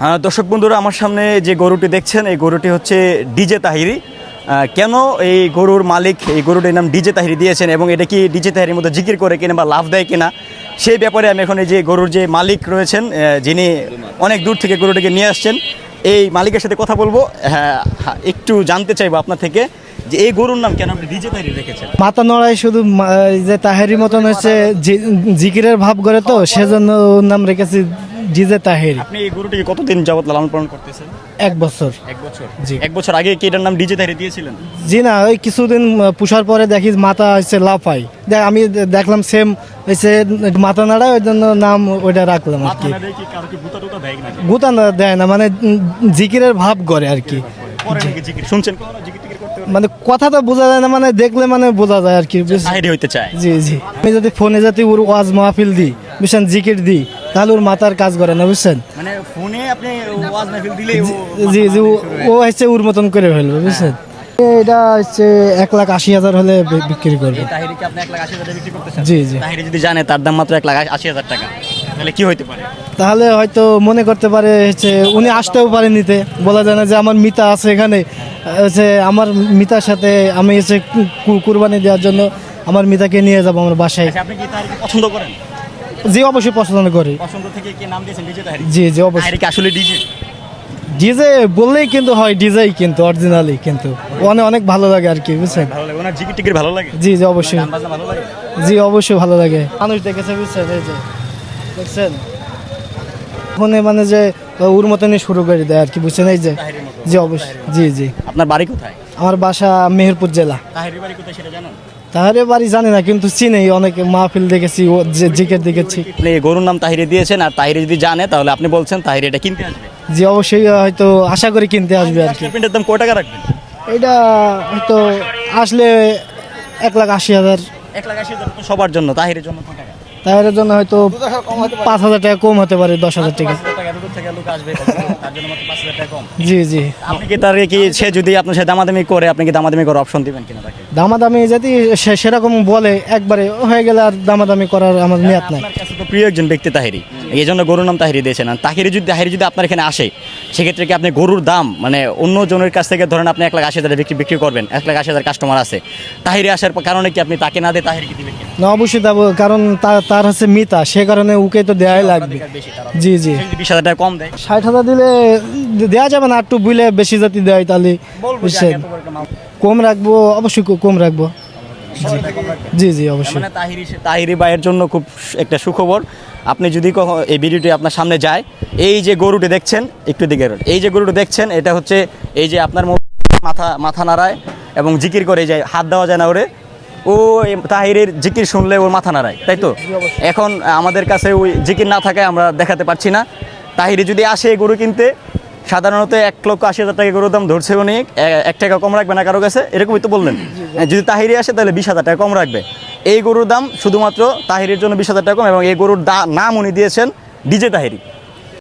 হ্যাঁ দর্শক বন্ধুরা, আমার সামনে যে গরুটি দেখছেন, এই গরুটি হচ্ছে ডিজে তাহিরি। কেন এই গরুর মালিক এই গরুটির নাম ডিজে তাহিরি দিয়েছেন এবং এটা কি ডিজে তাহিরির মধ্যে জিকির করে কিনা বা লাভ দেয় কিনা, সেই ব্যাপারে আমি এখন এই যে গরুর যে মালিক রয়েছেন যিনি অনেক দূর থেকে গরুটিকে নিয়ে আসছেন, এই মালিকের সাথে কথা বলব। হ্যাঁ একটু জানতে চাইব আপনার থেকে যে এই গরুর নাম কেন আপনি ডিজে তাহিরি রেখেছেন? মাথা নড়াই শুধু যে তাহেরি মতন হচ্ছে জিকিরের ভাব করে তো, সেজন্য নাম রেখেছি জিজে তাহেরি। আপনি এই গরুটিকে কতদিন যাবত লালন পালন করতেছেন? এক বছর। এক বছর। জি। এক বছর আগে কি এটার নাম ডিজে তাহিরি দিয়েছিলেন? জি না ওই কিছুদিন পুষার পরে দেখি মাথা হচ্ছে লাফাই। দেখ আমি দেখলাম সেম হচ্ছে মাথা নাড়ায় ওই জন্য নাম ওইটা রাখলাম আর কি। গুতা না দেয় না মানে জিকিরের ভাব করে আর কি। শুনছেন মানে কথা তো বোঝা যায় না মানে দেখলে মানে বোঝা যায় আর কি। হইতে চায়। জি জি। আমি যদি ফোনে যদি ওর ওয়াজ মাহফিল দিই বুঝছেন জিকির দিই তাহলে ওর মাথার কাজ করে না বুঝছেন? মানে ফোনে আপনি ওয়াজ মাহফিল দিলে জি জি ও- হচ্ছে ওর মতন করে ফেলবে বুঝছেন? এটা হচ্ছে এক লাখ আশি হাজার হলে বিক্রি করবে। জি জি। তাহিরি যদি জানে তার দাম মাত্র এক লাখ আশি হাজার টাকা। তাহলে কি হইতে পারে? তাহলে হয়তো মনে করতে পারে হচ্ছে উনি আসতেও পারে নিতে। বলা যায় না যে আমার মিতা আছে এখানে হচ্ছে আমার মিতার সাথে আমি হচ্ছে কুরবানি দেওয়ার জন্য আমার মিতাকে নিয়ে যাব আমার বাসায়। আচ্ছা, আপনি কি পছন্দ করেন? জি অবশ্যই পছন্দ করি। পছন্দ থেকে কি নাম দিয়েছেন? ডিজে তাহিরি জি জি অবশ্যই। আসলে ডিজে ডিজে বললেই কিন্তু হয় ডিজেই কিন্তু অরিজিনালি কিন্তু। অনেক অনেক ভালো লাগে আর কি বুঝছেন? ভালো লাগে ওনার জিকির টিকির ভালো লাগে? জি জি অবশ্যই। ভালো লাগে? জি অবশ্যই ভালো লাগে। মানুষ দেখেছে বুঝছেন এই যে দেখছেন? ফোনে মানে যে ওর মতনই শুরু করে দেয় আর কি বুঝছেন এই যে? জি অবশ্যই। জি জি। আপনার বাড়ি কোথায়? আমার বাসা মেহেরপুর জেলা। বাড়ি কোথায় সেটা জানেন? তাহলে বাড়ি জানি না কিন্তু চিনি অনেকে মাহফিল দেখেছি ও যে জিকের দেখেছি আপনি এই গরুর নাম তাহিরে দিয়েছেন আর তাহিরি যদি জানে তাহলে আপনি বলছেন তাহিরি এটা কিনতে আসবে। জি অবশ্যই হয়তো আশা করি কিনতে আসবে আর কি। প্রিন্টের দাম কয় টাকা রাখবেন? এটা হয়তো আসলে এক লাখ আশি হাজার। এক লাখ আশি হাজার সবার জন্য তাহিরের জন্য কয় টাকা? তাহের জন্য হয়তো পাঁচ হাজার টাকা কম হতে পারে দশ হাজার টাকা। জি জি। আপনি কি তার কি সে যদি আপনার সাথে দামাদামি করে আপনি কি দামাদামি করে অপশন দিবেন কিনা তাকে? দামাদামি যদি সেরকম বলে, একবারে হয়ে গেলে আর দামাদামি করার আমার নিয়াত নাই। প্রিয় একজন ব্যক্তি তাহিরি। এই জন্য গরুর নাম তাহিরি দিয়েছেন। তাহিরি যদি তাহিরি যদি আপনার এখানে আসে সেক্ষেত্রে কি আপনি গরুর দাম মানে অন্য জনের কাছ থেকে ধরেন আপনি এক লাখ আশি হাজার বিক্রি বিক্রি করবেন এক লাখ আশি হাজার কাস্টমার আছে। তাহিরি আসার কারণে কি আপনি তাকে না দিয়ে দিবেন না অবশ্যই দেবো কারণ তার হচ্ছে মিতা সে কারণে ওকে তো দেওয়াই লাগবে। জি জি। বিশ হাজার টাকা কম দেয়। ষাট হাজার দিলে দেওয়া যাবে না একটু বুঝলে বেশি জাতি দেয় তাহলে। বুঝছেন কম রাখব অবশ্যই কম রাখব। জি জি। অবশ্যই। মানে তাহিরি তাহিরি ভাইয়ের জন্য খুব একটা সুখবর। আপনি যদি কখনো এই ভিডিওটি আপনার সামনে যায় এই যে গরুটি দেখছেন একটু দিকে এই যে গরুটি দেখছেন এটা হচ্ছে এই যে আপনার মাথা মাথা নাড়ায় এবং জিকির করে এই যে হাত দেওয়া যায় না ওরে ও তাহিরের জিকির শুনলে ওর মাথা নাড়ায় তাই তো? এখন আমাদের কাছে ওই জিকির না থাকায় আমরা দেখাতে পারছি না। তাহিরি যদি আসে গরু কিনতে সাধারণত এক লক্ষ আশি হাজার টাকা গরুর দাম ধরছে উনি। এ- এক টাকা কম রাখবে না কারও কাছে? এরকমই তো বললেন। যদি তাহিরি আসে তাহলে বিশ হাজার টাকা কম রাখবে। এই গরুর দাম শুধুমাত্র তাহিরের জন্য বিশ হাজার টাকা এবং এই গরুর দা- নাম উনি দিয়েছেন ডিজে তাহিরি।